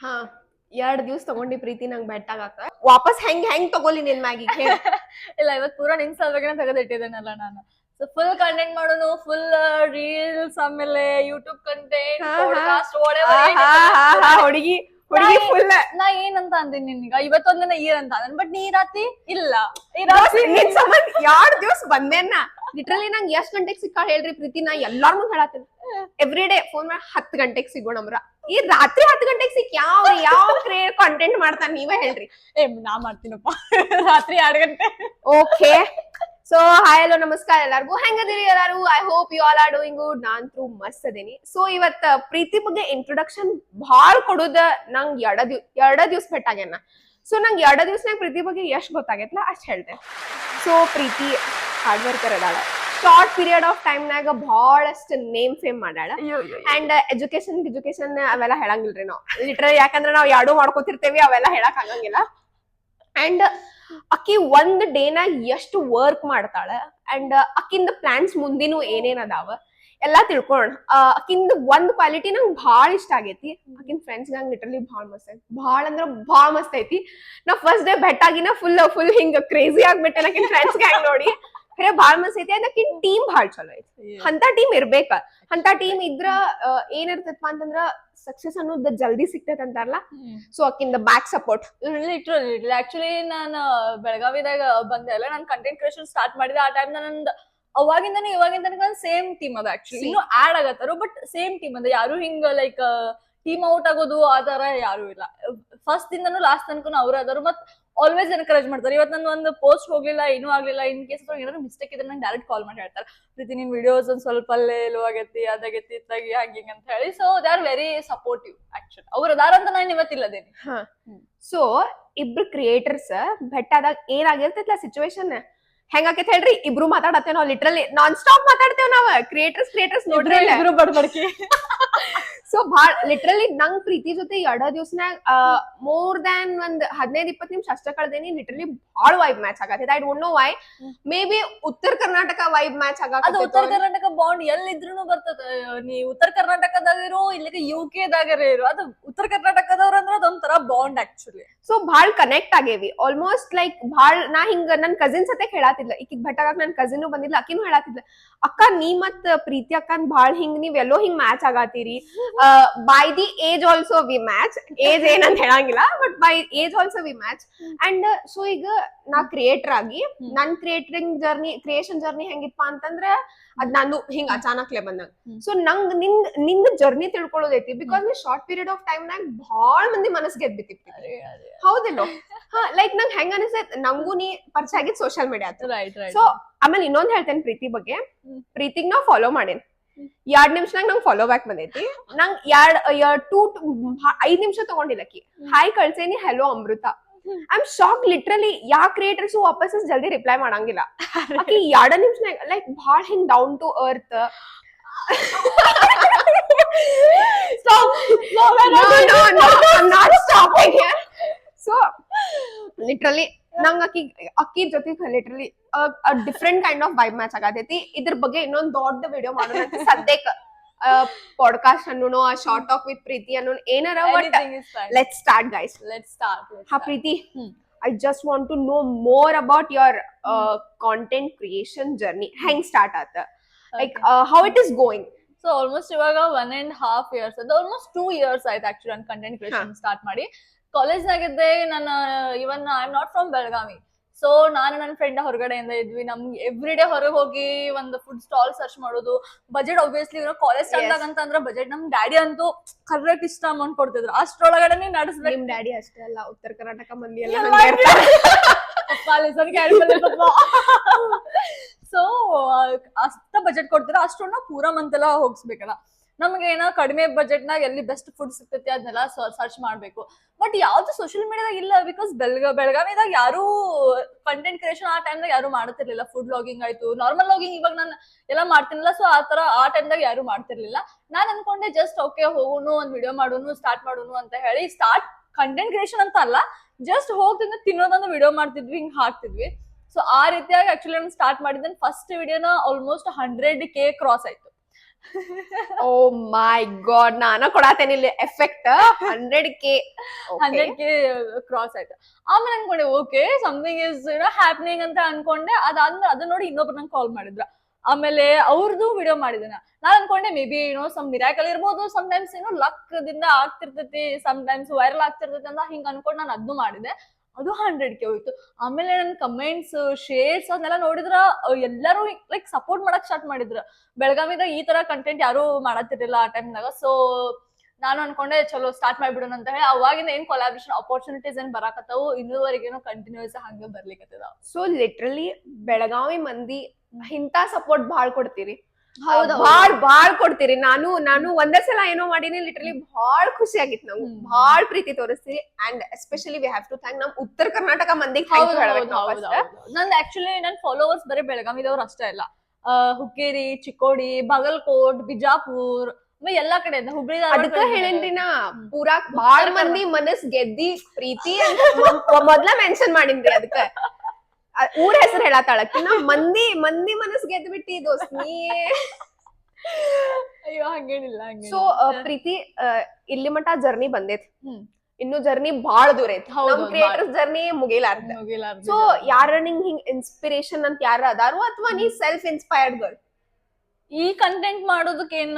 ಹಾ ಎರಡ್ ದಿವ್ಸ ತಗೊಂಡಿ ಪ್ರೀತಿ ನಂಗ್ ಬೆಟ್ಟ ಆಗಾಕ ವಾಪಸ್ ಹೆಂಗ್ ಹೆಂಗ್ ತಗೋಲಿ ನಿನ್ ಮ್ಯಾಗಿ ಇಲ್ಲ ಇವತ್ ಪೂರಾ ನಿನ್ ಸಲುವಾಗಿನ ತೆಗೆದಿಟ್ಟಿದ್ದೇನಲ್ಲ ನಾನು. ಸೊ ಫುಲ್ ಕಂಟೆಂಟ್ ಮಾಡೋನು ಫುಲ್ ರೀಲ್ಸ್ ಆಮೇಲೆ ಯೂಟ್ಯೂಬ್ ಕಂಟೆಂಟ್ ಹುಡುಗಿ ಹುಡುಗಿ ಫುಲ್ ನಾ ಏನಂತ ಅಂದಿನಿ ನಿನ್ಗ? ಇವತ್ತೊಂದಿನ ಈರ್ ಅಂತ ಅಂದನ್. ಬಟ್ ನೀ ಈ ರಾತ್ರಿ ಇಲ್ಲ. ಎರಡ್ ದಿವ್ಸ ಬಂದೇನ? ಲಿಟ್ರಲಿ ನಂಗ್ ಎಷ್ಟ್ ಗಂಟೆಗೆ ಸಿಕ್ಕಾಳ ಹೇಳ್ರಿ ಪ್ರೀತಿ? ನಾ ಎಲ್ಲಾರ್ಗು ಹೇಳತ್ತೀನಿ ಎವ್ರಿ ಡೇ ಫೋನ್ ಮಾಡಿ ಹತ್ ಸಿಗೋ ನಮ್ರ. ಈ ರಾತ್ರಿ ಹತ್ ಗಂಟೆಗೆ ಸಿಕ್ ಯಾವ ಯಾವ ಕ್ರಿಯೇಟ್ ಕಂಟೆಂಟ್ ಮಾಡ್ತಾನೆ ನೀವೇ ಹೇಳ್ರಿ. ಏ ನಾ ಮಾಡ್ತೀನಪ್ಪ. ರಾತ್ರಿ ಎರಡು ಗಂಟೆ. ಓಕೆ ಸೊ ಹಾಯ್ ಹಲೋ ನಮಸ್ಕಾರ ಎಲ್ಲಾರ್ಗು. ಹೆಂಗದಿರಿ ಎಲ್ಲಾರು? I hope you all are doing good ನಾನ್ ತ್ರೂ ಮಸ್ತ್ ಅದೇನಿ. ಸೊ ಇವತ್ತ ಪ್ರೀತಿ ಬಗ್ಗೆ ಇಂಟ್ರೊಡಕ್ಷನ್ ಭಾಳ ಕೊಡುದ ನಂಗ್ ಎರಡ ದಿವ್ ಎಡ ದಿವ್ಸ ಬೆಟ್ಟಾಗ್ಯಾನ. ಸೊ ನಂಗೆ ಎಡ ದಿವ್ಸನಾಗ ಪ್ರೀತಿ ಬಗ್ಗೆ ಎಷ್ಟ್ ಗೊತ್ತಾಗೈತಲ್ಲ ಅಷ್ಟ್ ಹೇಳ್ದೆ ಸೊ ಪ್ರೀತಿ ಹಾರ್ಡ್ ವರ್ಕರ್ ಅದಾಳ ಶಾರ್ಟ್ ಪೀರಿಯಡ್ ಆಫ್ ಟೈಮ್ನಾಗ ಬಹಳಷ್ಟು ನೇಮ್ ಫೇಮ್ ಮಾಡ್ಯಾಳ. ಅಂಡ್ ಎಜುಕೇಶನ್ ಎಜುಕೇಶನ್ ಅವೆಲ್ಲ ಹೇಳಂಗಿಲ್ರಿ ನಾವು. ಲಿಟ್ರ ಯಾಕಂದ್ರೆ ನಾವು ಯಾರು ಮಾಡ್ಕೋತಿರ್ತೇವಿ ಅವೆಲ್ಲ ಹೇಳಕ್ ಆಗಂಗಿಲ್ಲ. ಅಂಡ್ ಅಕ್ಕಿ ಒಂದ್ ಡೇನಾಗ ಎಷ್ಟು ವರ್ಕ್ ಮಾಡ್ತಾಳ. ಅಂಡ್ ಅಕ್ಕಿಂದ ಪ್ಲಾನ್ಸ್ ಮುಂದಿನೂ ಏನೇನ್ ಅದಾವ. ಎಲ್ಲಾ ತಿಳ್ಕೊಳ್ಳೋಣ ಅಕ್ಕಿಂದ ಒಂದ್ ಕ್ವಾಲಿಟಿ ನಂಗೆ ಭಾಳ ಇಷ್ಟ ಆಗೈತಿ. ಅಕ್ಕಿನ ಫ್ರೆಂಡ್ಸ್ ನಂಗೆ ಲಿಟ್ರಲಿ ಭಾಳ ಮಸ್ತ್ ಐತಿ. ಭಾಳ ಅಂದ್ರ ಭಾಳ ಮಸ್ತ್ ಐತಿ. ನಾ ಫಸ್ಟ್ ಡೇ ಬೆಟ್ಟಾಗಿನ ಫುಲ್ ಫುಲ್ ಹಿಂಗ ಕ್ರೇಜಿ ಆಗ್ಬಿಟ್ಟೆ ಅಕ್ಕಿನ ಫ್ರೆಂಡ್ಸ್ ಗ್ಯಾಂಗ್ ನೋಡಿ. ಖರೆ ಭಾಳ ಮನ್ಸ್ ಐತಿ. ಅದಕ್ಕಿನ್ ಟೀಮ್ ಭಾಳ ಚಲೋ ಐತಿ. ಅಂತ ಟೀಮ್ ಇರ್ಬೇಕ. ಅಂತ ಟೀಮ್ ಇದ್ರ ಏನಿರ್ತೈತಪ್ಪ ಅಂತಂದ್ರ ಸಕ್ಸಸ್ ಅನ್ನೋದು ಜಲ್ದಿ ಸಿಗ್ತೈತೆ ಅಂತಾರಲ್ಲ. ಸೊ ಅಕ್ಕಿಂದ ಬ್ಯಾಕ್ ಸಪೋರ್ಟ್ ಲಿಟ್ರಲಿ ಆಕ್ಚುಲಿ ನಾನು ಬೆಳಗಾವಿದಾಗ ಬಂದೆ ಅಲ್ಲ. ನಾನು ಕಂಟೆಂಟ್ ಕ್ರಿಯೇಷನ್ ಸ್ಟಾರ್ಟ್ ಮಾಡಿದೆ. ಆ ಟೈಮ್ ನಂದು ಅವಾಗಿಂದನೇ ಇವಾಗಿಂದನೇ ಒಂದು ಸೇಮ್ ಟೀಮ್ ಅದ ಆಕ್ಚುಲಿ ಇನ್ನು ಆಡ್ ಆಗತ್ತಾರ ಬಟ್ ಸೇಮ್ ಟೀಮ್ ಅದ. ಯಾರು ಹಿಂಗ ಲೈಕ್ ಟೀಮ್ ಔಟ್ ಆಗೋದು ಆ ತರ ಯಾರು ಇಲ್ಲ. ಫಸ್ಟ್ ಇಂದನು ಲಾಸ್ಟ್ ತನಕ ಅವ್ರು ಅದಾರು ಮತ್ ಆಲ್ವೇಸ್ ಎನ್ಕರೇಜ್ ಮಾಡ್ತಾರೆ. ಇವತ್ತು ನಾನು ಒಂದು ಪೋಸ್ಟ್ ಹೋಗ್ಲಿಲ್ಲ ಏನೂ ಆಗ್ಲಿಲ್ಲ ಇನ್ ಕೇಸ್ ಏನಾದ್ರು ಮಿಸ್ಟೇಕ್ ಇದ್ರೆ ನಂಗೆ ಡೈರೆಕ್ಟ್ ಕಾಲ್ ಮಾಡಿ ಹೇಳ್ತಾರೆ. ಪ್ರೀತಿ ನಿನ್ ವಿಡಿಯೋಸ್ ಒಂದ್ ಸ್ವಲ್ಪ ಅಲ್ಲೇ ಲೋ ಆಗೈತಿ ಅದಾಗೈತಿ ಇತ್ತಾಗಿ ಹಂಗಿಂಗ್ ಅಂತ ಹೇಳಿ. So they are very supportive actually ಅವ್ರು ಅದಾರ ಅಂತ ನಾನು ಇವತ್ತಿಲ್ಲದೇನೆ ಸೊ ಇಬ್ರು ಕ್ರಿಯೇಟರ್ಸ್ ಬೆಟ್ಟಾದಾಗ ಏನಾಗಿರ್ತೈತಲ್ಲ ಸಿಚುವೇಶನ್ ಹೆಂಗಾಕೈತ್ ಹೇಳ್ರಿ? ಇಬ್ರು ಮಾತಾಡತ್ತೇವ್ ನಾವ್ ಲಿಟ್ರಲಿ ನಾನ್ ಸ್ಟಾಪ್ ಮಾತಾಡ್ತೇವ್ ನಾವ್. ಕ್ರಿಯೇಟರ್ಸ್ ಕ್ರಿಯೇಟರ್ಸ್ ನೋಡ್ರಿ ಇಬ್ರು ಬಡ್ಬಡ್ಕಿ. ಸೊ ಭಾಳ ಲಿಟ್ರಲಿ ನಂಗ್ ಪ್ರೀತಿ ಜೊತೆ ಎರಡ ದಿವ್ಸನಾಗ ಮೋರ್ ದ್ಯಾನ್ ಒಂದ್ ಹದಿನೈದು ಇಪ್ಪತ್ ನಿಮಿಷ ಅಷ್ಟ ಕಳ್ದೇನಿ. ಲಿಟ್ರಲಿ ಭಾಳ ವೈಬ್ ಮ್ಯಾಚ್ ಆಗತ್ತೆ I don't know why maybe Uttara Karnataka vibe match ಅದು ಉತ್ತರ ಕರ್ನಾಟಕ ಬಾಂಡ್ ಎಲ್ಲಿದ್ರು ಬರ್ತದ. ನೀ ಉತ್ತರ ಕರ್ನಾಟಕದಾಗ ಇರೋ ಇಲ್ಲಿಗೆ ಯು ಕೆ ದಾಗ ಇರೋ ಅದು ಉತ್ತರ ಕರ್ನಾಟಕದವ್ರ ಅಂದ್ರೆ ಅದೊಂಥರ ಬಾಂಡ್ ಆಕ್ಚುಲಿ ಸೊ ಭಾಳ ಕನೆಕ್ಟ್ ಆಗೇವಿ. ಆಲ್ಮೋಸ್ಟ್ ಲೈಕ್ ಭಾಳ ನಾ ಹಿಂಗ ನನ್ ಕಸಿನ್ ಸತೆ ಹೇಳಾತಿದ್ಲ. ಈಕಿಗ್ ಭಟ್ಟಾಗಕ್ ನನ್ ಕಸಿನ್ ಬಂದಿದ್ಲ ಅಕ್ಕಿನೂ ಹೇಳಾತಿದ್ಲ ಅಕ್ಕ ನೀ ಮತ್ ಪ್ರೀತಿ ಅಕ್ಕನ್ ಭಾಳ ಹಿಂಗ್ ನೀವ್ ಎಲ್ಲೋ ಹಿಂಗ್ match ಆಗತ್ತೀರಿ. By the age also we match age ಏನಂತ ಹೇಳಂಗಿಲ್ಲ but by age also we match and so ಈಗ ನಾ ಕ್ರಿಯೇಟರ್ ಆಗಿ. ನನ್ ಕ್ರಿಯೇಟರಿಂಗ್ ಜರ್ನಿ ಕ್ರಿಯೇಷನ್ ಜರ್ನಿ ಹೆಂಗಿತ್ಪ ಅಂತಂದ್ರ ಅದ್ ನಾನು ಹಿಂಗ್ ಅಚಾನಕ್ಲೆ ಬಂದಂಗ. ಸೊ ನಂಗ್ ನಿಂದ್ ನಿಂದ್ ಜರ್ನಿ ತಿಳ್ಕೊಳ್ಳೋದೈತಿ ಬಿಕಾಸ್ ನೀ ಶಾರ್ಟ್ ಪೀರಿಯಡ್ ಆಫ್ ಟೈಮ್ ನಾಗ ಭಾಳ ಮಂದಿ ಮನಸ್ ಗೆದ್ಬಿಟ್ಟಿರ್ತಿ ಹೌದಿಲ್ಲ ಹಾ ಲೈಕ್ ನಂಗ್ ಹೆಂಗ ಅನಿಸ್ತೈತ್ ನಂಗೂ ನೀ ಪರಿಚಯ ಆಗಿದ್ social media right right so ಆಮೇಲೆ ಇನ್ನೊಂದ್ ಹೇಳ್ತೇನೆ ಪ್ರೀತಿ ಬಗ್ಗೆ. ಹ್ಮ್. ಪ್ರೀತಿಗ್ ನಾವ್ ಫಾಲೋ ಮಾಡೇನ್. ಹ್ಮ್. ಎರಡ್ ನಿಮಿಷನಾಗ ನಂಗ್ ಫಾಲೋ ಬ್ಯಾಕ್ ಬಂದೈತಿ. ನಂಗ್ ಎರಡ್ ಟೂ ಐದ್ ನಿಮಿಷ ತಗೊಂಡಿಲ್ಲಕಿ ಹ್ಮ್. ಹಾಯ್ ಕಳ್ಸೇನಿ hello Amrutha. Hmm. I am shock literally yeah creators ವಾಪಸ್ ಜಲ್ದಿ ರಿಪ್ಲೈ ಮಾಡಂಗಿಲ್ಲ. ಆಕಿ ಎರಡ ನಿಮಿಷನಾಗ ಲೈಕ್ ಭಾಳ ಹಿಂಗ್ down to earth no, no, ನಂಗ್ ಅಕ್ಕಿ ಅಕ್ಕಿ ಜೊತೆ literally different kind of vibe match ಆಗತೈತಿ. ಇದ್ರ ಬಗ್ಗೆ ಇನ್ನೊಂದ್ ದೊಡ್ಡ ವಿಡಿಯೋ ಮಾಡೋಣ ಅಂತ ಸದ್ಯಕ್ಕೆ ಪಾಡ್ಕಾಸ್ಟ್ ಆ ಶಾರ್ಟ್ ಟಾಕ್ ವಿತ್ ಪ್ರೀತಿ ಅನ್ನೋ ಏನಾರ but let start guys let start ಹಾ Preethi. I just want to know more about your content creation journey ಹೆಂಗ್ ಸ್ಟಾರ್ಟ್ ಆತ? Like how it is going so almost ಇವಾಗ ಒನ್ ಅಂಡ್ ಹಾಫ್ ಇಯರ್ಸ್ ಅದು almost two years ಆಯ್ತು actually ನಾನು content creation start ಮಾಡಿ. ಕಾಲೇಜ್ನಾಗಿದ್ದೆ ನಾನು even I am not from Belagavi so ನಾನು ನನ್ನ ಫ್ರೆಂಡ್ ಹೊರಗಡೆಯಿಂದ ಇದ್ವಿ. ನಮ್ಗೆ ಎವ್ರಿ ಡೇ ಹೊರಗೆ ಹೋಗಿ ಒಂದು ಫುಡ್ ಸ್ಟಾಲ್ ಸರ್ಚ್ ಮಾಡೋದು. ಬಜೆಟ್ ಆಬ್ವಿಯಸ್ಲಿ ಕಾಲೇಜ್ ಸ್ಟಾಂಡ್ ಅಂತ ಅಂದ್ರೆ ಬಜೆಟ್ ನಮ್ ಡ್ಯಾಡಿ ಅಂತೂ ಕರೆಕ್ಟ್ ಇಷ್ಟ ಅಮೌಂಟ್ ಕೊಡ್ತಿದ್ರು. ಅಷ್ಟ್ರೊಳಗಡೆನೆ ನಡೆಸ್ಬೇಕು. ನಿಮ್ ಡ್ಯಾಡಿ ಅಷ್ಟೇ ಅಲ್ಲ ಉತ್ತರ ಕರ್ನಾಟಕ ಮಂದಿ. ಸೊ ಅಷ್ಟ ಬಜೆಟ್ ಕೊಡ್ತೀರ ಅಷ್ಟೊಂದು ಪೂರ ಮಂತ್ ಎಲ್ಲ ಹೋಗಿಸ್ಬೇಕಲ್ಲ. ನಮ್ಗೆ ಏನೋ ಕಡಿಮೆ ಬಜೆಟ್ ನಾಗ ಎಲ್ಲಿ ಬೆಸ್ಟ್ ಫುಡ್ ಸಿಗ್ತೈತಿ ಅದನ್ನೆಲ್ಲ ಸರ್ಚ್ ಮಾಡ್ಬೇಕು. ಬಟ್ ಯಾವ್ದು ಸೋಷಿಯಲ್ ಮೀಡಿಯಾದಾಗ ಇಲ್ಲ ಬಿಕಾಸ್ ಬೆಳಗ ಬೆಳಗಾವಿದಾಗ ಯಾರು ಕಂಟೆಂಟ್ ಕ್ರಿಯೇಷನ್ ಆ ಟೈಮ್ದಾಗ ಯಾರು ಮಾಡ್ತಿರ್ಲಿಲ್ಲ. ಫುಡ್ ಲಾಗಿಂಗ್ ಆಯ್ತು ನಾರ್ಮಲ್ ಲಾಗಿಂಗ್ ಇವಾಗ ನಾನು ಎಲ್ಲ ಮಾಡ್ತಿರ್ಲಿಲ್ಲ ಸೊ ಆ ತರ ಆ ಟೈಮ್ದಾಗ ಯಾರು ಮಾಡ್ತಿರ್ಲಿಲ್ಲ. ನಾನ್ ಅನ್ಕೊಂಡೆ ಜಸ್ಟ್ ಓಕೆ ಹೋಗೋನು, ಒಂದ್ ವಿಡಿಯೋ ಮಾಡೋನು ಸ್ಟಾರ್ಟ್ ಮಾಡೋನು ಅಂತ ಹೇಳಿ ಸ್ಟಾರ್ಟ್ ಕಂಟೆಂಟ್ ಕ್ರಿಯೇಷನ್ ಅಂತ ಅಲ್ಲ ಜಸ್ಟ್ ಹೋಗ್ತಿದ್ದ ತಿನ್ನೋದೊಂದು ವಿಡಿಯೋ ಮಾಡ್ತಿದ್ವಿ, ಹಿಂಗ್ ಹಾಕ್ತಿದ್ವಿ. ಸೊ ಆ ರೀತಿಯಾಗಿ ಆಕ್ಚುಲಿ ನಾನು ಸ್ಟಾರ್ಟ್ ಮಾಡಿದ್ದೇನೆ ಫಸ್ಟ್ ವಿಡಿಯೋನ ಆಲ್ಮೋಸ್ಟ್ ಹಂಡ್ರೆಡ್ ಕೆ ಕ್ರಾಸ್ ಆಯ್ತು. ಓ ಮೈ ಗಾಡ್ ನಾನು ಕೊಡತೇನೆ ಇಲ್ಲಿ effect hundred K hundred K cross ಆಯ್ತು. ಆಮೇಲೆ ಅನ್ಕೊಂಡೆ ಓಕೆ ಸಮಥಿಂಗ್ ಇಸ್ ಏನೋ ಹ್ಯಾಪ್ನಿಂಗ್ ಅಂತ ಅನ್ಕೊಂಡೆ, ಅದಾದ್ಮೇಲೆ ಅದನ್ನ ನೋಡಿ ಇನ್ನೊಬ್ರು ನಂಗೆ ಕಾಲ್ ಮಾಡಿದ್ರು. ಆಮೇಲೆ ಅವ್ರದ್ದು ವಿಡಿಯೋ ಮಾಡಿದೆ ನಾನು ಅನ್ಕೊಂಡೆ ಮೇ ಬಿ ಏನೋ ಸಮ್ ಮಿರಾಕಲ್ ಇರ್ಬೋದು ಟೈಮ್ಸ್ ಏನೋ ಲಕ್ ದಿಂದ ಆಗ್ತಿರ್ತೈತಿ ಟೈಮ್ಸ್ ವೈರಲ್ ಆಗ್ತಿರ್ತೈತಿ ಅಂತ ಹಿಂಗ ಅನ್ಕೊಂಡು ನಾನು ಅದನ್ನು ಮಾಡಿದೆ. ಅದು ಹಂಡ್ರೆಡ್ ಕೆ ಹೋಯ್ತು. ಆಮೇಲೆ ನನ್ನ ಕಮೆಂಟ್ಸ್ ಶೇರ್ಸ್ ಅದನ್ನೆಲ್ಲ ನೋಡಿದ್ರ, ಎಲ್ಲರೂ ಲೈಕ್ ಸಪೋರ್ಟ್ ಮಾಡಕ್ ಸ್ಟಾರ್ಟ್ ಮಾಡಿದ್ರು. ಬೆಳಗಾವಿದಾಗ ಈ ತರ ಕಂಟೆಂಟ್ ಯಾರು ಮಾಡತ್ತಿರ್ಲಿಲ್ಲ ಆ ಟೈಮ್ನಾಗ ಸೊ ನಾನು ಅನ್ಕೊಂಡೆ ಚಲೋ ಸ್ಟಾರ್ಟ್ ಮಾಡಿಬಿಡೋಣ ಅಂತ ಹೇಳಿ. ಅವಾಗಿಂದ ಏನ್ ಕೊಲಾಬ್ರೇಷನ್ ಅಪರ್ಚುನಿಟೀಸ್ ಏನ್ ಬರಾಕತ್ತವು, ಇನ್ನೂವರೆಗೇನು ಕಂಟಿನ್ಯೂಸ್ ಹಂಗೆ ಬರ್ಲಿಕ್ಕತ್ತದ ಸೊ ಲಿಟ್ರಲಿ ಬೆಳಗಾವಿ ಮಂದಿ ಇಂಥ ಸಪೋರ್ಟ್ ಬಾಳ್ ಕೊಡ್ತೀರಿ. ಬಾಳ್ ಬಾಳ್ ಕೊಡ್ತೀರಿ. ನಾನು ನಾನು ಒಂದೇ ಸಲ ಏನೋ ಮಾಡೀನಿ ಲಿಟ್ರಲಿ ಬಾಳ್ ಖುಷಿ ಆಗಿತ್ತು ನಮ್ಗೆ. ಬಾಳ್ Preethi ತೋರಿಸ್ತೀರಿ and especially we have to thank ನಮ್ ಉತ್ತರ ಕರ್ನಾಟಕ ಮಂದಿಗೆ ನಂದು ಆಕ್ಚುಲಿ ನನ್ ಫಾಲೋವರ್ಸ್ ಬರೀ ಬೆಳಗಾವಿದವ್ರು ಅಷ್ಟೇ ಅಲ್ಲ. ಹುಕ್ಕೇರಿ ಚಿಕ್ಕೋಡಿ ಬಾಗಲಕೋಟ್ ಬಿಜಾಪುರ್ ಎಲ್ಲಾ ಕಡೆ ಹುಬ್ಳಿ ಅದಕ್ಕೆ ಹೇಳೇನ್ರಿ ನಾ. ಪೂರಾ ಬಾಳ್ ಮಂದಿ ಮನಸ್ ಗೆದ್ದಿ ಪ್ರೀತಿ ಅಂತ ಮೊದ್ಲ ಮೆನ್ಷನ್ ಮಾಡಿನ್ರಿ ಅದಕ್ಕ ಊರ್ ಹೆಸರು ಹೇಳತ್ತಾಳಕ್ಕಿನ್ನ ಮಂದಿ ಮಂದಿ ಮನಸ್ ಗೆದ್ದು ಬಿಟ್ಟಿ ದೋಸ್ತ್ ನೀ ಅಯ್ಯೋ ಹಂಗೇನಿಲ್ಲ ಹಂಗೇನಿಲ್ಲ. ಸೊ ಪ್ರೀತಿ ಆ, ಇಲ್ಲಿ ಮಟ್ಟ ಜರ್ನಿ ಬಂದೈತಿ. ಹ್ಮ್. ಇನ್ನು ಜರ್ನಿ ಬಾಳ ದೂರ ಐತಿ. ಹೌದು, ನಮ್ ಕ್ರಿಯೇಟರ್ಸ್ ಜರ್ನಿ ಮುಗಿಲಾರ್ದ. ಮುಗಿಲಾರ್ದ ಸೊ. ಯಾರ ನಿಂಗ್ ಹಿಂಗ್ ಇನ್ಸ್ಪಿರೇಷನ್ ಅಂತ ಯಾರ ಅದಾರು ಅಥವಾ ನೀ ಸೆಲ್ಫ್ ಇನ್ಸ್ಪೈರ್ಡ್ ಗರ್ಲ್ ಈ ಕಂಟೆಂಟ್ ಮಾಡೋದಕ್ಕೇನ್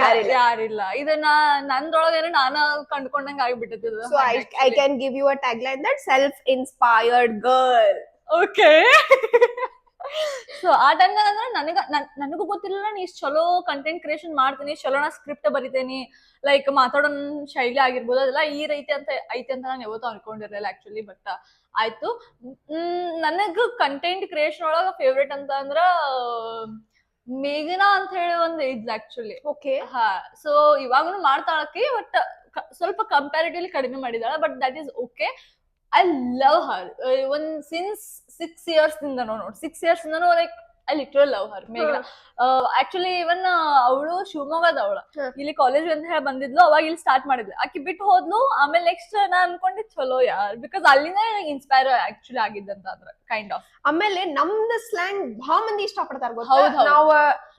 ಯಾರಿಲ್ಲ. ಯಾರಿಲ್ಲ. ಇದನ್ನ ನಂದ್ರೊಳಗೇನೆ ನಾನ ಕಂಡ್ಕೊಂಡಂಗ ಆಗ್ಬಿಟ್ಟಿದ್ದು so I I can give you a tag line that self inspired girl okay. So ಆ ಟೈಮ್ ಅಂದ್ರೆ ನನಗ ನನ್- ನನಗೂ ಗೊತ್ತಿರಲಿಲ್ಲ ನೀ ಚಲೋ ಕಂಟೆಂಟ್ ಕ್ರಿಯೇಷನ್ ಮಾಡ್ತೀನಿ ಚಲೋ ನಾ ಸ್ಕ್ರಿಪ್ಟ್ ಬರಿತೇನಿ ಲೈಕ್ ಮಾತಾಡೋ ಶೈಲಿ ಆಗಿರ್ಬೋದು ಅದೆಲ್ಲ ಈ ರೀತಿ ಅಂತ ಐತಿ ಅಂತ ನಾನು ಯಾವತ್ತೂ ಅನ್ಕೊಂಡಿರ್ಲಿಲ್ಲ ಆಕ್ಚುಲಿ ಬಟ್ ಆಯ್ತು. ನನಗೆ ಕಂಟೆಂಟ್ ಕ್ರಿಯೇಷನ್ ಒಳಗ ಫೇವ್ರೇಟ್ ಅಂತ ಅಂದ್ರ ಮೇಘನಾ ಅಂತ ಹೇಳಿ ಒಂದು ಇದ್ ಆಕ್ಚುಲಿ ಓಕೆ. ಹಾ ಸೊ ಇವಾಗನು ಮಾಡ್ತಾಳಕ್ಕೆ ಬಟ್ ಸ್ವಲ್ಪ ಕಂಪ್ಯಾರಿಟಿವ್ಲಿ ಕಡಿಮೆ ಮಾಡಿದಾಳ but that is okay I love her ಒಂದ್ ಸಿನ್ಸ್ ಸಿಕ್ಸ್ ಇಯರ್ಸ್ ಇಂದ ನೋಡಿ. Six years ಇಂದನೂ like I literal love her ಮೇಘನಾ ಆಕ್ಚುಲಿ ಇವನ್ ಅವಳು ಶಿವಮೊಗ್ಗದ ಅವಳು. ಇಲ್ಲಿ ಕಾಲೇಜ್ ಅಂತ ಹೇಳಿ ಬಂದಿದ್ಲು ಅವಾಗ ಇಲ್ಲಿ ಸ್ಟಾರ್ಟ್ ಮಾಡಿದ್ಲು. ಆಕಿ ಬಿಟ್ಟು ಹೋದ್ಲು ಆಮೇಲೆ ನೆಕ್ಸ್ಟ್ ನಾ ಅನ್ಕೊಂಡೆ ಚಲೋ ಯಾರ್. ಬಿಕಾಸ್ ಅಲ್ಲಿಂದ ಇನ್ಸ್ಪೈರ್ ಆಕ್ಚುಲಿ ಆಗಿದ್ದಂತ ಅದ್ರ ಕೈಂಡ್ ಆಫ್ ಆಮೇಲೆ ನಮ್ದು ಸ್ಲ್ಯಾಂಗ್ ಬಹಳ ಮಂದಿ ಇಷ್ಟಪಡ್ತಾರ ಗೊತ್ತಾ? ನಾವ್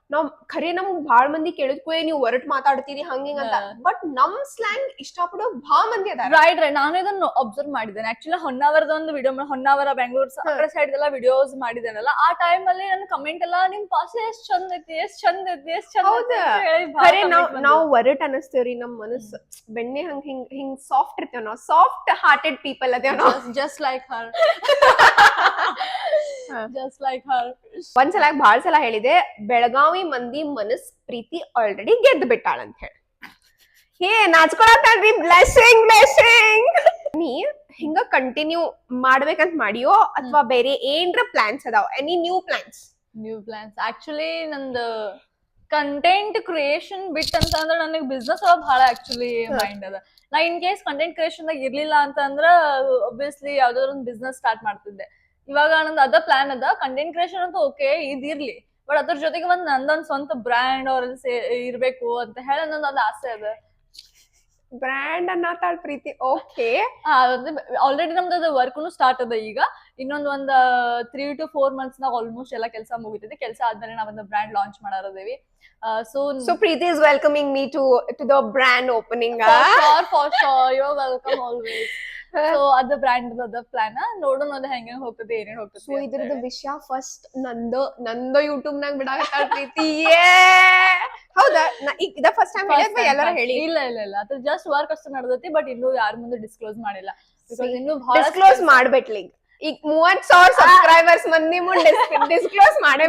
ನಾವ್ ಖರೆ ನಮ್ಗ್ ಭಾಳ ಮಂದಿ ಕೇಳಿದ್ ಕೂಡಲೇ ನೀವು ಒರಟ್ ಮಾತಾಡ್ತೀರಿ ಹಂಗ ಅಂತ. ಬಟ್ ನಮ್ ಸ್ಲ್ಯಾಂಗ್ ಇಷ್ಟಪಡೋ ಭಾಳ ಮಂದಿ ಅದ ರೈಟ್ ರೈಟ್ ನಾನು ಇದನ್ನ ಅಬ್ಸರ್ವ್ ಮಾಡಿದ್ದೇನೆ. ಆಕ್ಚುಲಿ ಹೊನ್ನಾವರದ ಒಂದು ವಿಡಿಯೋ ಹೊನ್ನಾವರ ಬೆಂಗಳೂರು ಆ ಕಡೆ ಸೈಡ್ ಎಲ್ಲ ವಿಡಿಯೋಸ್ ಮಾಡಿದ್ದೇನಲ್ಲ ಆ ಟೈಮ್ ಅಲ್ಲಿ ನನ್ನ ಕಮೆಂಟ್ ಎಲ್ಲ ನಿಮ್ ಪಾಸ್ ಎಷ್ಟ್ ಚಂದ ಐತಿ ಎಷ್ಟ್ ಚಂದ ಐತಿ ಎಷ್ಟ್ ಚಂದ ನಾವ್. ನಾವ್ ಒರಟ್ ಅನಸ್ತೇವ್ರಿ ನಮ್ ಮನಸ್ ಬೆಣ್ಣೆ ಹಂಗ್ ಹಿಂಗ್ ಹಿಂಗ್ ಸಾಫ್ಟ್ ಇರ್ತೇವ್ ನಾವ್. ಸಾಫ್ಟ್ ಹಾರ್ಟೆಡ್ ಪೀಪಲ್ ಅದೇವ್ ನಾವ್. Just like like her like ಒಂದ್ಸಲ ಭಾಳ ಸಲ ಹೇಳಿದೆ ಬೆಳಗಾವಿ ಮಂದಿ ಮನಸ್ ಪ್ರೀತಿ ಆಲ್ರೆಡಿ ಗೆದ್ದು ಬಿಟ್ಟಾಳ ಅಂತ ಹೇಳಿ. ಹೇ ನಾಚ್ಕೊಳತ್ತಾಳ್ರಿ ಬ್ಲೆಸ್ಸಿಂಗ್ ಬ್ಲೆಸ್ಸಿಂಗ್ ನೀ ಹಿಂಗ ಕಂಟಿನ್ಯೂ ಮಾಡ್ಬೇಕಂತ ಮಾಡಿಯೋ ಅಥವಾ ಬೇರೆ ಏನ್ರ ಪ್ಲಾನ್ಸ್ ಅದಾವ? Any new plans new plans actually ನಂದು ಕಂಟೆಂಟ್ ಕ್ರಿಯೇಷನ್ ಬಿಟ್ ಅಂತ ಅಂದ್ರೆ ನನಗೆ ಬಿಸ್ನೆಸ್ ಒಳಗೆ ಬಹಳ ಆಕ್ಚುಲಿ ಮೈಂಡ್ ಅದ. ನಾ ಇನ್ ಕೇಸ್ ಕಂಟೆಂಟ್ ಕ್ರಿಯೇಷನ್ ದಾಗ ಇರ್ಲಿಲ್ಲ ಅಂತ ಅಂದ್ರ ಒಬ್ವಿಯಸ್ಲಿ ಯಾವ್ದಾದ್ರು ಒಂದು ಬಿಸ್ನೆಸ್ ಸ್ಟಾರ್ಟ್ ಮಾಡ್ತಿದ್ದೆ. ಇವಾಗ ನಂದು ಅದ ಪ್ಲಾನ್ ಅದ. ಕಂಟೆಂಟ್ ಕ್ರಿಯೇಷನ್ ಅಂತೂ ಓಕೆ ಇದಿರ್ಲಿ ಬಟ್ ಅದ್ರ ಜೊತೆಗೆ ಒಂದ್ ನಂದೊಂದ್ ಸ್ವಂತ ಬ್ರ್ಯಾಂಡ್ ಅವ್ರಲ್ಲಿ ಸೇ- ಇರ್ಬೇಕು ಅಂತ ಹೇಳಿ ನಂದೊಂದು ಆಸೆ ಅದ. ಬ್ರ್ಯಾಂಡ್ ಅನ್ನತಾಳ ಪ್ರೀತಿ ಓಕೆ ಆಲ್ರೆಡಿ ನಮ್ದು ಅದು ವರ್ಕ್ನು ಸ್ಟಾರ್ಟ್ ಅದ ಈಗ. ಇನ್ನೊಂದ್ ಒಂದು ತ್ರೀ ಟು ಫೋರ್ ಮಂತ್ಸ್ ನಾಗ ಆಲ್ಮೋಸ್ಟ್ ಎಲ್ಲ ಕೆಲಸ ಮುಗಿತೈತಿ. ಕೆಲಸ ಆದ್ಮೇಲೆ ನಾವೊಂದು brand launch ಮಾಡಾರದೇವಿ so so Preethi is welcoming me to to the brand opening for for sure you welcome always so ಅದ ಬ್ರ್ಯಾಂಡ್ ಅದ ಪ್ಲಾನ್ ನೋಡೋಣ ಅದು ಹೆಂಗ ಹೆಂಗ್ ಹೋಗ್ತದೆ ಏನೇನ್ ಸೊ ಇದ್ರದ ವಿಷಯ ಫಸ್ಟ್ ನಂದ ನಂದ ಯೂಟ್ಯೂಬ್ ನಾಗ ಬಿಡಾಕತ್ತಾಳ ಪ್ರೀತಿ! ಹೌದಾ? ಈಗ ಇದ ಫಸ್ಟ್ ಟೈಮ್ ಅಥವಾ ಹೇಳಿ? ಇಲ್ಲ ಇಲ್ಲ ಇಲ್ಲ. ಅದ್ರ ಜಸ್ಟ್ ವರ್ಕ್ ಅಷ್ಟು ನಡೆದೈತಿ ಬಟ್ ಇನ್ನು ಯಾರ ಮುಂದೆ ಡಿಸ್ಕ್ಲೋಸ್ ಮಾಡಿಲ್ಲ. ಬಿಕಾಸ್ ಇನ್ನೂ ಡಿಸ್ಕ್ಲೋಸ್ ಮಾಡ್ಬೇಕ್ಲಿ ಈಗ ಮೂವತ್ ಸಾವಿರ ಸಬ್ಸ್ಕ್ರೈಬರ್ಸ್ ಮಂದಿ ಮುಂದೆ ಡಿಸ್ಕ್ಲೋಸ್ ಮಾಡೇ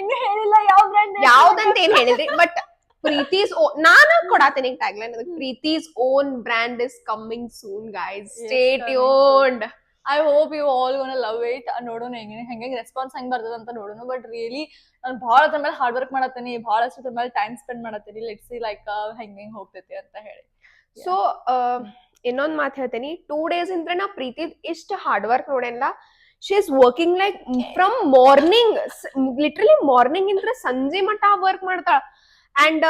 ಇನ್ನು ಹೇಳಿಲ್ಲ ಯಾವ ಬ್ರ್ಯಾಂಡ್ ಯಾವ್ದಂತ ಏನ್ ಹೇಳಿದ್ರಿ? ಬಟ್ ಪ್ರೀತೀಸ್ ನಾನ ಕೊಡಾತೇನೆ ಟ್ಯಾಗ್ಲೈನ್ ಅದಕ್ಕೆ Preethi's own brand is coming soon guys state stay tuned I hope you all gonna love it ನೋಡೋಣ ಹೆಂಗೆ ಹೆಂಗೆ ರೆಸ್ಪಾನ್ಸ್ ಹೆಂಗ್ ಬರ್ತದ ಅಂತ ನೋಡೋಣ. ಬಟ್ ರಿಯಲಿ ನಾನು ಭಾಳ ಅದ್ರ ಮೇಲೆ ಹಾರ್ಡ್ ವರ್ಕ್ ಮಾಡತ್ತೀನಿ. ಬಹಳಷ್ಟು ಅದ್ರ ಮೇಲೆ ಟೈಮ್ ಸ್ಪೆಂಡ್ ಮಾಡತ್ತೀನಿ. ಲೆಟ್ಸ್ ಸಿ ಲೈಕ್ ಹೆಂಗೆ ಹೆಂಗ್ ಹೋಗ್ತೈತಿ ಅಂತ ಹೇಳಿ. ಸೊ ಇನ್ನೊಂದ್ ಮಾತು ಹೇಳ್ತೇನೆ. ಟೂ ಡೇಸ್ ಇಂದ್ರ ನಾ ಪ್ರೀತಿ ಇಷ್ಟ hard work ನೋಡೇನಲ್ಲ she is working like from morning literally morning Indra ಸಂಜೆ ಮಟ್ಟ ವರ್ಕ್ ಮಾಡ್ತಾಳ. ಅಂಡ್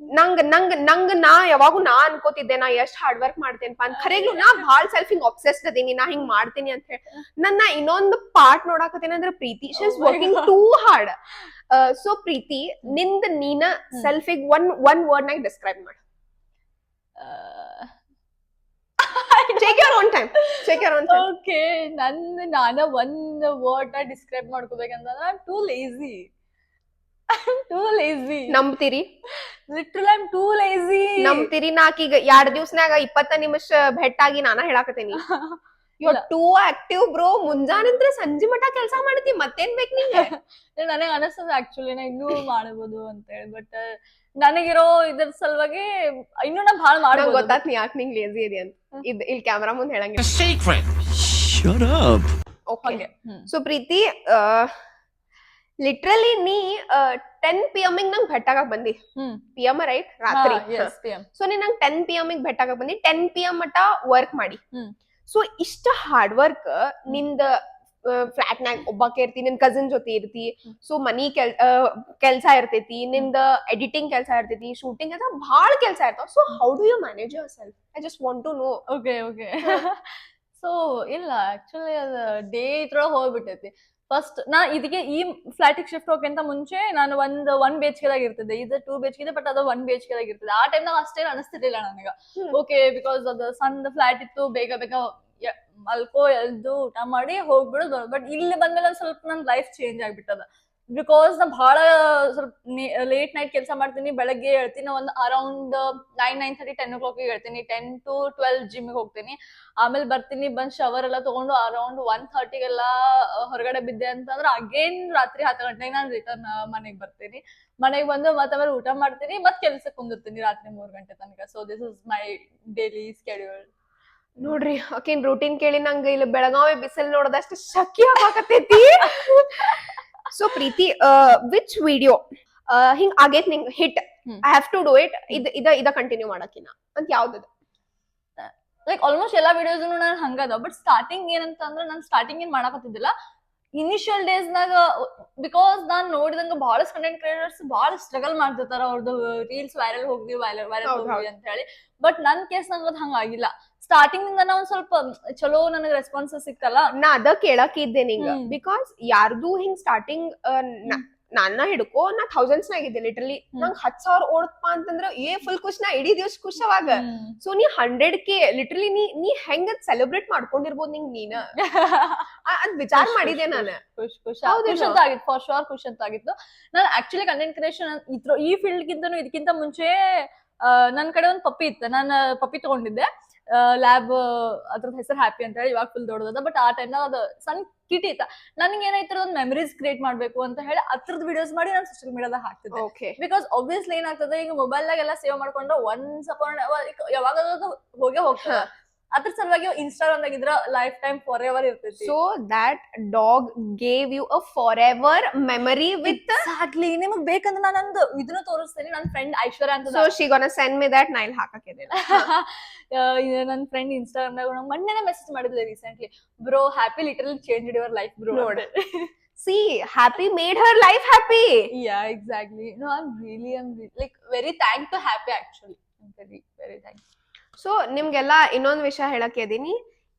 ನಂಗ್ ನಂಗ್ ನಂಗ್ ನಾ ಯಾವಾಗೂ ನಾ ಅನ್ಕೋತಿದ್ದೆ ನಾ ಎಷ್ಟ್ ಹಾರ್ಡ್ ವರ್ಕ್ ಮಾಡ್ತೇನಪ್ಪ ಅಂತ. ಖರೇಗ್ಲು ನಾ ಭಾಳ ಸೆಲ್ಫ್ ಹಿಂಗ್ ಅಬ್ಸೆಸ್ಡ್ ಅದೀನಿ ನಾ ಹಿಂಗ್ ಮಾಡ್ತೀನಿ ಅಂತ ಹೇಳಿ. ನನ್ನ ಇನ್ನೊಂದು ಪಾರ್ಟ್ ನೋಡಾಕತ್ತೇನೆ ಅಂದ್ರೆ Preethi. She is working. Too hard so Preethi ನಿಂದ ನೀನ. ಸೆಲ್ಫಿಗ್ ಒನ್ ಒನ್ ವರ್ಡ್ ನಾಗ ಡಿಸ್ಕ್ರೈಬ್ ಮಾಡು. Take your own time take your own time okay ನನ್ನ ನಾನ ಒಂದ್ ವರ್ಡ್ನ describe ಮಾಡ್ಕೋಬೇಕಂತಂದ್ರೆ I too lazy too lazy ನಂಬ್ತೀರಿ? Literal I too lazy ನಂಬ್ತೀರಿ ನಾಕೀಗ ಎರಡ್ ದಿವ್ಸನ್ಯಾಗ ಇಪ್ಪತ್ತ ನಿಮಿಷ ಭೆಟ್ಟಾಗಿ ನಾನ ಹೇಳಾಕತ್ತೇನಿ. ಯು ಇಲ್ಲ. ಟೂ ಆಕ್ಟಿವ್ ಬ್ರೋ ಮುಂಜಾನಂತ್ರ ಸಂಜೆ ಮಠ ಕೆಲಸ ಮಾಡ್ತೀವಿ ಮತ್ತೇನ್ ಬೇಕು ನಿಂಗೆ? ನನಗೆ ಅನಿಸ್ತದೆ ಆಕ್ಚುಲಿ ನಾ ಇನ್ನೂ ಮಾಡಬಹುದು ಅಂತ ಹೇಳಿ ಬಟ್ ನನಗಿರೋ ಇದ್ರ ಸಲುವಾಗಿ ಇನ್ನೂ ನಾ ಭಾಳ ಮಾಡೋ ಗೊತ್ತಾತ್ ನೀ ಯಾಕೆ ನಿಂಗೆ ಲೇಜಿ ಇದೆ ಅಂತ. ಇದ್ ಇಲ್ಲಿ ಕ್ಯಾಮ್ರಾ ಮುಂದೆ ಹೇಳಂಗಿಲ್ಲ. ಓಕೆ ಸೊ ಪ್ರೀತಿ ಲಿಟ್ರಲಿ ನೀ ಟೆನ್ ಪಿ ಎಂ ನಂಗೆ ಭೆಟ್ಟಾಗ ಬಂದಿ. ಪಿ ಎಂ ರೈಟ್ ರಾತ್ರಿ. ಸೊ ನೀ ನಂಗೆ ಟೆನ್ ಪಿ ಎಂ ಭೆಟ್ಟಾಗ ಬಂದಿ. ಟೆನ್ ಪಿ ಎಂ ಮಟ ವರ್ಕ್ ಮಾಡಿ. ಸೊ ಇಷ್ಟ ಹಾರ್ಡ್ ವರ್ಕ್ನಿಂದ ಫ್ಲಾಟ್ ನಾಗ ಒಬ್ಬಾಕೆ ಇರ್ತಿ ನಿನ್ ಕಸಿನ್ ಜೊತೆ ಇರ್ತಿ. ಸೊ ಮನಿ ಕೆಲ್ ಕೆಲ್ಸ ಇರ್ತೈತಿ ನಿಂದ ಎಡಿಟಿಂಗ್ ಕೆಲ್ಸ ಇರ್ತೈತಿ ಶೂಟಿಂಗ್ ಕೆಲಸ ಭಾಳ ಕೆಲ್ಸ ಇರ್ತಾವ. So how do you manage your self I just want to know okay okay so ಇಲ್ಲ ಆಕ್ಚುಲಿ ಅದು ಡೇ ಇದ್ರೊಳಗೆ ಹೋಗ್ಬಿಟ್ಟೈತಿ. ಫಸ್ಟ್ ನಾ ಇದಕ್ಕೆ ಈ ಫ್ಲಾಟಿಗೆ ಶಿಫ್ಟ್ ಹೋಗಿಂತ ಮುಂಚೆ ನಾನು ಒಂದು ಒನ್ ಬಿ ಎಚ್ ಕೆದಾಗ ಇರ್ತಿದ್ದೆ. ಇದು two B H K but ಅದು ಒನ್ ಬಿ ಎಚ್ ಕೆದಾಗ ಇರ್ತಿದೆ ಆ ಟೈಮ್ನಾಗ ಅಷ್ಟೇನು ಅನಿಸ್ತಿರ್ಲಿಲ್ಲ ನನಗೆ. ಓಕೆ ಬಿಕಾಸ್ ಅದು ಸಣ್ಣ ಫ್ಲಾಟ್ ಇತ್ತು ಬೇಗ ಬೇಗ ಮಲ್ಕೋ ಎಲ್ದು ಊಟ ಮಾಡಿ ಹೋಗ್ಬಿಡೋದು. ಬಟ್ ಇಲ್ಲಿ ಬಂದ್ಮೇಲೆ ಒಂದ್ ಸ್ವಲ್ಪ ನನ್ನ ಲೈಫ್ ಚೇಂಜ್ ಆಗ್ಬಿಟ್ಟದ. ಬಿಕಾಸ್ ನಾ ಬಹಳ ಸ್ವಲ್ಪ ಲೇಟ್ ನೈಟ್ ಕೆಲಸ ಮಾಡ್ತೀನಿ, ಬೆಳಗ್ಗೆ ಹೇಳ್ತೀನಿ ಒಂದು around nine nine thirty ten ಓ ಕ್ಲಾಕಿಗೆ ಹೇಳ್ತೀನಿ ಟೆನ್ ಟು ಟ್ವೆಲ್ ಜಿಮ್ಗೆ ಹೋಗ್ತೀನಿ. ಆಮೇಲೆ ಬರ್ತೀನಿ, ಬಂದ್ ಶವರ್ ಎಲ್ಲ ತಗೊಂಡು ಅರೌಂಡ್ ಒನ್ ಥರ್ಟಿಗೆಲ್ಲ ಹೊರಗಡೆ ಬಿದ್ದೆ ಅಂತಂದ್ರೆ ಅಗೇನ್ ರಾತ್ರಿ ಹತ್ತು ಗಂಟೆಗೆ ನಾನು ರಿಟರ್ನ್ ಮನೆಗೆ ಬರ್ತೀನಿ. ಮನೆಗೆ ಬಂದು ಮತ್ತೆ ಆಮೇಲೆ ಊಟ ಮಾಡ್ತೀನಿ, ಮತ್ತೆ ಕೆಲ್ಸಕ್ಕೆ ಕುಂದಿರ್ತೀನಿ ರಾತ್ರಿ ಮೂರ್ ಗಂಟೆ ತನಕ. So this is my daily schedule ನೋಡ್ರಿ, ಆಕಿನ್ ರೂಟೀನ್ ಕೇಳಿ ನಂಗೆ ಇಲ್ಲಿ ಬೆಳಗಾವಿ ಬಿಸಿಲ್ ನೋಡದಷ್ಟು ಶಕ್ತಿ ಆಗಾಕತ್ತೈತಿ ಸೊ ಪ್ರೀತಿ ವಿಚ್ ವಿಡಿಯೋ ಹಿಂಗ್ ಆಗೇತ್ ನಿಂಗ್ hit. I have to do it ಇದ್ ಇದ ಇದ ಕಂಟಿನ್ಯೂ ಮಾಡಕಿನ ಅಂತ ಯಾವ್ದದ? ಲೈಕ್ ಆಲ್ಮೋಸ್ಟ್ ಎಲ್ಲಾ ವಿಡಿಯೋಸ್ ನಾನು ಹಂಗದ. ಬಟ್ ಸ್ಟಾರ್ಟಿಂಗ್ ಏನಂತ ಅಂದ್ರೆ ನಾನು ಸ್ಟಾರ್ಟಿಂಗ್ ಏನ್ ಮಾಡಕತ್ತಿದ್ದಿಲ್ಲ. ಇನಿಷಿಯಲ್ ಡೇಸ್ ನಾಗ ಬಿಕಾಸ್ ನಾನ್ ನೋಡಿದಂಗ ಬಹಳಷ್ಟು ಕಂಟೆಂಟ್ ಕ್ರಿಯೇಟರ್ಸ್ ಬಹಳ ಸ್ಟ್ರಗಲ್ ಮಾಡ್ತಿರ್ತಾರ ಅವ್ರದ್ದು ರೀಲ್ಸ್ ವೈರಲ್ ಹೋಗ್ಲಿ ವೈರಲ್ ವೈರಲ್ ಹೋಗಿ ಅಂತ ಹೇಳಿ. ಬಟ್ ನನ್ ಕೇಸ್ ನಂಗ ಹಂಗ ಹಂಗಾಗಿಲ್ಲ ಸ್ಟಾರ್ಟಿಂಗ್ ಇಂದ ಒಂದ್ ಸ್ವಲ್ಪ ಚಲೋ ನನಗೆ ರೆಸ್ಪಾನ್ಸಸ್ ಸಿಕ್ತಲ್ಲ ನಾ ಅದ ಕೇಳಕ್ ಇದ್ದೆ ನಿಂಗ ಬಿಕಾಸ್ ಯಾರ್ದು ಹಿಂಗ್ ಸ್ಟಾರ್ಟಿಂಗ್ ನನ್ನ ಹಿಡ್ಕೋ ನಾ ಥೌಸಂಡ್ಸ್ ನಾಗಿದ್ದೆ ಲಿಟ್ರಲಿ. ನಂಗ್ ಹತ್ ಸಾವಿರ ಓಡಪ್ಪ ಅಂತಂದ್ರ ಏ ಫುಲ್ ಖುಷ್ ನಾ ಇಡೀ ದಿವ್ಸ ಖುಷ್ ಅವಾಗ. ಸೊ ನೀ ಹಂಡ್ರೆಡ್ ಕೆ ಲಿಟ್ರಲಿ ನೀ ನೀ ಹೆಂಗ್ ಸೆಲೆಬ್ರೇಟ್ ಮಾಡ್ಕೊಂಡಿರ್ಬೋದು ನಿಂಗ್ ನೀನ? ಅದ್ ವಿಚಾರ ಮಾಡಿದೆ ನಾನು. ಖುಷ್ ಖುಷ್? ಖುಷ್ ಅಂತ ಆಗಿತ್ತು ಫಾರ್ ಶೋರ್ ಖುಷ್ ಅಂತ ಆಗಿತ್ತು. ನಾನು ಆಕ್ಚುಲಿ ಕಂಟೆಂಟ್ ಕ್ರಿಯೇಷನ್ ಇದ್ರ ಈ ಫೀಲ್ಡ್ ಗಿಂತನೂ ಇದಕ್ಕಿಂತ ಮುಂಚೆ ನನ್ನ ನನ್ ಕಡೆ ಒಂದು ಪಪ್ಪಿ ಇತ್ತು. ನಾನು ಪಪ್ಪಿ ತಗೊಂಡಿದ್ದೆ. ಲ್ಯಾಬ್ ಅದ್ರ ಹೆಸರು ಹ್ಯಾಪಿ ಅಂತ ಹೇಳಿ ಇವಾಗ ಫುಲ್ ದೊಡ್ಡದ ಬಟ್ ಆ ಟೈಮ್ನಾಗ ಅದು ಸಣ್ಣ ಕಿಟಿ ಇತ್ತ ನನಗೆ ಏನಾಯ್ತು ಒಂದು ಮೆಮರೀಸ್ ಕ್ರಿಯೇಟ್ ಮಾಡ್ಬೇಕು ಅಂತ ಹೇಳಿ ಅದ್ರದ್ದು ವಿಡಿಯೋಸ್ ಮಾಡಿ ನಾನು ಸೋಷಿಯಲ್ ಮೀಡಿಯಾದಾಗ ಹಾಕ್ತಿದ್ದೆ. ಓಕೆ ಬಿಕಾಸ್ ಒಬ್ವಿಯಸ್ಲಿ ಏನಾಗ್ತದೆ ಈಗ ಮೊಬೈಲ್ ನಾಗೆಲ್ಲ ಸೇವ್ ಮಾಡ್ಕೊಂಡ್ರೆ ಒಂದ್ ಸಪೋರ್ಟ್ ಯಾವಾಗ ಹೋಗೇ ಹೋಗ್ತದೆ. ಹಾ. ಅದ್ರ ಸಲುವಾಗಿ ಇನ್ಸ್ಟಾಗ್ರಾಮ್ ಇದ್ರ ಲೈಫ್ ಟೈಮ್ ಫಾರ್ ಎವರ್ ಇರ್ತೈತಿ. So that dog gave you a forever memory with ಆಗ್ಲಿ ನಿಮಗ್ ಬೇಕಂದ್ರೆ ನಾನು ನಂದು ಇದನ್ನ ತೋರಿಸ್ತೇನೆ. ನನ್ನ ಫ್ರೆಂಡ್ ಐಶ್ವರ್ಯ ಅಂತ so she gonna send me that ಇಲ್ಲಿ ಹಾಕಕ್ಕೆ ನನ್ನ ಫ್ರೆಂಡ್ ಇನ್ಸ್ಟಾಗ್ರಾಮ್ ದಾಗ ಮೊನ್ನೆ message ಮಾಡಿದ್ಲೆ recently bro happy little change your life bro ನೋಡಿ. See happy made her life happy yeah exactly no I really I'm like very thank to happy actually very very thank so ನಿಮ್ಗೆಲ್ಲ ಇನ್ನೊಂದು ವಿಷಯ ಹೇಳಕ್ಕೆ ಇದೀನಿ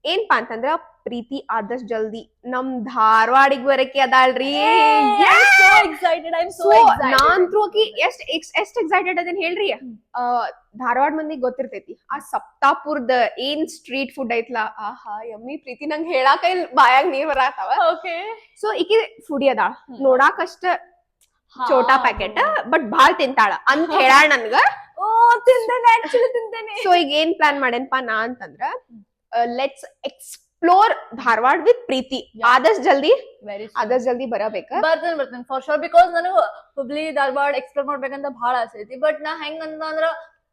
ಏನ್ಪಾ ಅಂತಂದ್ರ ಪ್ರೀತಿ ಆದಷ್ಟು ಜಲ್ದಿ. ನಮ್ ಧಾರವಾಡಿಗ್ ಬರಕ್ಕೆ ಅದಾಳ್ರಿ. So excited I am so excited ನಾನ್ ಹೋಗಿ ಎಷ್ಟ್ ಎಷ್ಟ್ ಎಕ್ಸೈಟೆಡ್ ಅದನ್ ಹೇಳ್ರಿ? ಧಾರವಾಡ ಮಂದಿಗ್ ಗೊತ್ತಿರ್ತೈತಿ. ಆ ಸಪ್ತಾಪುರ್ದ ಏನ್ ಸ್ಟ್ರೀಟ್ ಫುಡ್ ಐತ್ಲ? ಆಹಾ ಯಮ್ಮಿ ಪ್ರೀತಿ ನಂಗ್ ಹೇಳಾಕ ಇಲ್ ಬಾಯಾಗ ನೀರ್ ಬರಾತಾವ ಓಕೆ ಸೊ ಈಕಿ ಫುಡಿ ಅದಾಳ. ನೋಡಾಕಷ್ಟ ಚೋಟಾ ಪ್ಯಾಕೆಟ್ ಬಟ್ ಬಾಳ್ ತಿಂತಾಳ. ಅಂತ ಹೇಳ ನನ್ಗ. ಓ ತಿಂತೇನೆ ಆಕ್ಚುಲಿ ತಿಂತೇನೆ. ಸೊ ಈಗ ಏನ್ ಪ್ಲಾನ್ ಮಾಡೇನಪ್ಪ ನಾ ಅಂತಂದ್ರ let's explore Dharwad with Preethi. ಆದಷ್ಟು ಜಲ್ದಿ ವೆರಿ ಆದಷ್ಟು ಜಲ್ದಿ ಬರಬೇಕ. ಬರ್ತೇನೆ ಬರ್ತೇನೆ ಫಾರ್ ಶೋರ್ ಬಿಕಾಸ್ ನನಗೆ ಹುಬ್ಳಿ ಧಾರವಾಡ ಎಕ್ಸ್ಪ್ಲೋರ್ ಮಾಡ್ಬೇಕಂತ ಬಹಳ ಆಸೆ ಐತಿ. ಬಟ್ ನಾ ಹೆಂಗ್ ಅಂದ್ರ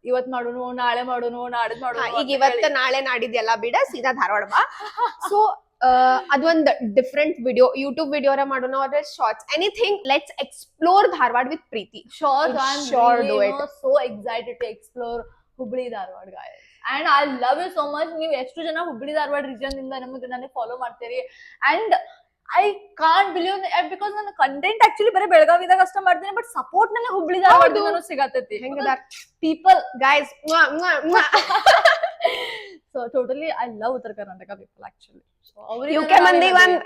ಇವತ್ ಮಾಡೋನು ನಾಳೆ ಮಾಡೋನು ನಾಡಿದ್ ಮಾಡೋನು ಈಗ ಇವತ್ತ ನಾಳೆ ನಾಡಿದ್ಯಲ್ಲ ಬಿಡ ಸೀದಾ ಧಾರವಾಡ ಬಾ. ಸೊ ಅದೊಂದ್ ಡಿಫ್ರೆಂಟ್ ವಿಡಿಯೋ ಯೂಟ್ಯೂಬ್ ವಿಡಿಯೋರ ಮಾಡೋಣ ಅವ್ರ shorts anything let's explore Dharwad with Preethi. Sure, We'll I'm to explore Hubli Dharwad guys. And I love you so much ನೀವು ಎಷ್ಟು ಜನ ಹುಬ್ಳಿ ಧಾರವಾಡ ರೀಜನ್ ಇಂದ ನಮಗೆ ನನಗೆ ಫಾಲೋ ಮಾಡ್ತೀರಿ? And I can believe because ನನ್ನ ಕಂಟೆಂಟ್ ಆಕ್ಚುಲಿ ಬರೀ ಬೆಳಗಾವಿದಾಗ ಅಷ್ಟ ಮಾಡ್ತೀನಿ ಬಟ್ ಸಪೋರ್ಟ್ ನನಗೆ Hubli Dharwad ಸಿಗತ್ತೈತಿ. People guys so totally I love Uttara Karnataka people actually U K ಮಂದಿ ಒಂದ್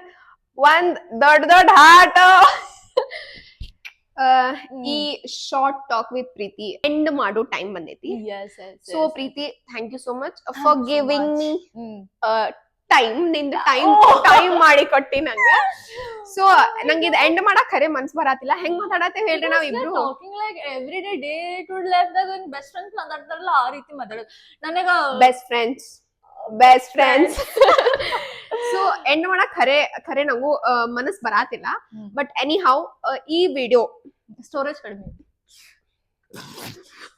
ಒಂದ್ ದೊಡ್ಡ ದೊಡ್ಡ ಹಾರ್ಟ್ ಈ short talk with Preeti end ಮಾಡೋ ಟೈಮ್ ಬಂದೈತಿ. So Preeti thank you so much for giving. Me ಟೈಮ್ನಿಂದ time. Time ಮಾಡಿ ಕೊಟ್ಟಿ ನಂಗ. ಸೊ ನಂಗೆ ಇದು ಎಂಡ್ ಮಾಡಕ್ ಖರೆ ಮನ್ಸ್ ಬರತ್ತಿಲ್ಲ ಹೆಂಗ್ ಮಾತಾಡತ್ತೆ ಹೇಳ್ರಿ ನಾವ್ ಇಬ್ರು talking like every day day to life ದಾಗ ಬೆಸ್ಟ್ ಫ್ರೆಂಡ್ಸ್ ಮಾತಾಡ್ತಾರಲ್ಲ ಆ ರೀತಿ ಮಾತಾಡೋದು. ನನಗ best friends best friends so end ಮಾಡಕ್ ಖರೆ ಖರೆ ನಂಗೂ ಮನಸ್ ಬರಾತಿಲ್ಲ. ಬಟ್ ಎನಿ ಹೌ ಈ ವಿಡಿಯೋ ಸ್ಟೋರೇಜ್ ಕಡಿಮೆ.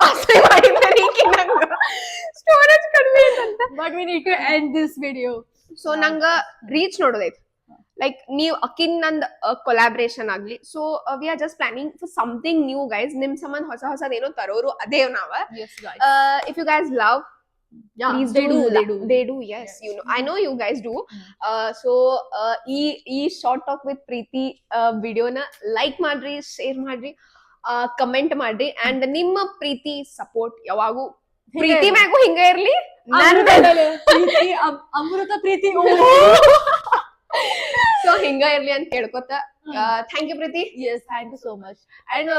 ಸ್ಟೋರೇಜ್ ಕಡಿಮೆ ಅಂತ. But we need to end this video so ನಂಗ ರೀಚ್ ನೋಡೋದೈತಿ. ಲೈಕ್ ನೀವ್ ಅಕಿನ್ ನಂದ್ ಕೊಲಾಬ್ರೇಷನ್ ಆಗ್ಲಿ. So we are just planning for something new guys ನಿಮ್ ಸಂಬಂಧ ಹೊಸ ಹೊಸದ್ ಏನೋ ತರೋರು ಅದೇ ನಾವ. If you guys love please they do, do they do. they do yes Yes. you know. I know you guys do. So uh, ಈ ಈ ಶಾರ್ಟ್ ಟಾಕ್ ವಿತ್ ಪ್ರೀತಿ ವಿಡಿಯೋನ ಲೈಕ್ ಮಾಡ್ರಿ ಶೇರ್ ಮಾಡ್ರಿ ಕಮೆಂಟ್ ಮಾಡ್ರಿ ಅಂಡ್ ನಿಮ್ಮ ಪ್ರೀತಿ ಸಪೋರ್ಟ್ ಯಾವಾಗೂ. ಪ್ರೀತಿ ಮ್ಯಾಗೂ ಹಿಂಗ ಇರ್ಲಿ. ಅಮೃತ ಪ್ರೀತಿ. ಸೊ ಹಿಂಗ ಇರ್ಲಿ ಅಂತ ಹೇಳ್ಕೊತ thank you Preeti. Yes thank you so much and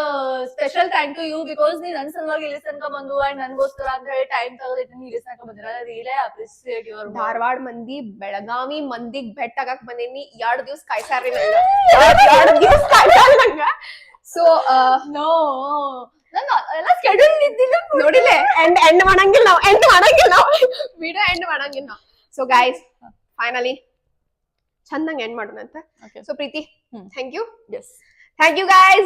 special thank you you because ನೀ ನನ್ ಸಲುವಾಗಿ ಇಲ್ಲಿ ತನಕ ಬಂದು ಅಂಡ್ ನನ್ಗೋಸ್ಕರ ಅಂತ ಹೇಳಿ ಟೈಮ್ ತಗೋದೈತಿ ನೀ ಇಲ್ಲಿ ತನಕ ಬಂದಿರ ರಿಯಲಿ ಅಪ್ರಿಸಿಯೇಟ್ ಯುವರ್ ಧಾರವಾಡ ಮಂದಿ ಬೆಳಗಾವಿ ಮಂದಿಗ್ ಬೆಟ್ಟ ಆಗಕ್ ಬಂದೇನಿ. ಎರಡು ದಿವ್ಸ ಕಾಯ್ಸಾರಿ ನಂಗ. ಎರಡ್ ದಿವಸ ಕಾಯ್ಸಾರ ನಂಗ. ಸೊ ನೋ ನಾನು ಎಲ್ಲ ಸ್ಕೆಡ್ಯೂಲ್ ಇದ್ದಿಲ್ಲ ಎಂಡ್ ಎಂಡ್ ಮಾಡಂಗಿಲ್ಲ ನಾವು ಎಂಡ್ ಮಾಡಂಗಿಲ್ಲ ನಾವು. ವಿಡಿಯೋ ಎಂಡ್ ಮಾಡಂಗಿಲ್ಲ ನಾವು. ಸೊ ಗೈಸ್ ಫೈನಲಿ ಚಂದಂಗ್ ಎಂಡ್ ಮಾಡೋಣ ಅಂತ. So Preeti. Thank you thank you guys